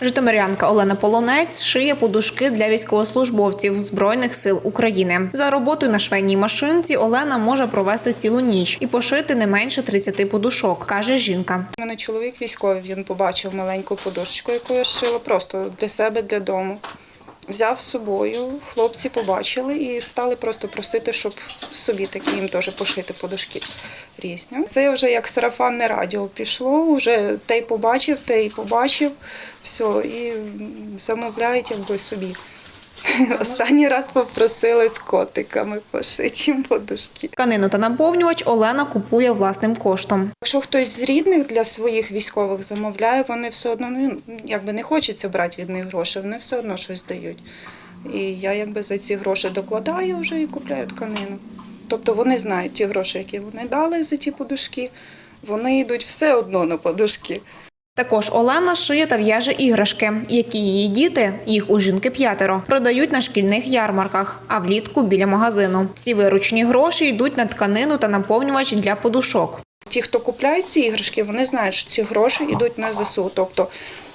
Житомирянка Олена Полонець шиє подушки для військовослужбовців Збройних сил України. За роботою на швейній машинці Олена може провести цілу ніч і пошити не менше 30 подушок, каже жінка. У мене чоловік військовий, він побачив маленьку подушечку, яку я шила просто для себе, для дому. Взяв з собою, хлопці побачили і стали просто просити, щоб собі такі їм теж пошити подушки різні. Це вже як сарафанне радіо пішло, вже той побачив, той побачив, все, і замовляють якби собі. Останній раз попросили з котиками пошити подушки. Тканину та наповнювач Олена купує власним коштом. Якщо хтось з рідних для своїх військових замовляє, вони все одно ну, якби не хочеться брати від них гроші, вони все одно щось дають. І я якби за ці гроші докладаю вже і купляю тканину. Тобто вони знають ті гроші, які вони дали за ті подушки, вони йдуть все одно на подушки. Також Олена шиє та в'яже іграшки, які її діти, їх у жінки п'ятеро, продають на шкільних ярмарках, а влітку біля магазину. Всі виручені гроші йдуть на тканину та наповнювач для подушок. Ті, хто купляють ці іграшки, вони знають, що ці гроші йдуть на ЗСУ. Тобто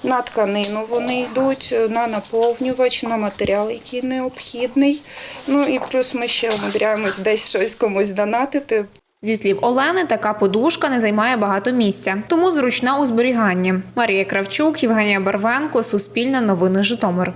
на тканину вони йдуть, на наповнювач, на матеріал, який необхідний. Ну і плюс ми ще умудряємось десь щось комусь донатити. Зі слів Олени, така подушка не займає багато місця, тому зручна у зберіганні. Марія Кравчук, Євгенія Барвенко, Суспільне новини Житомир.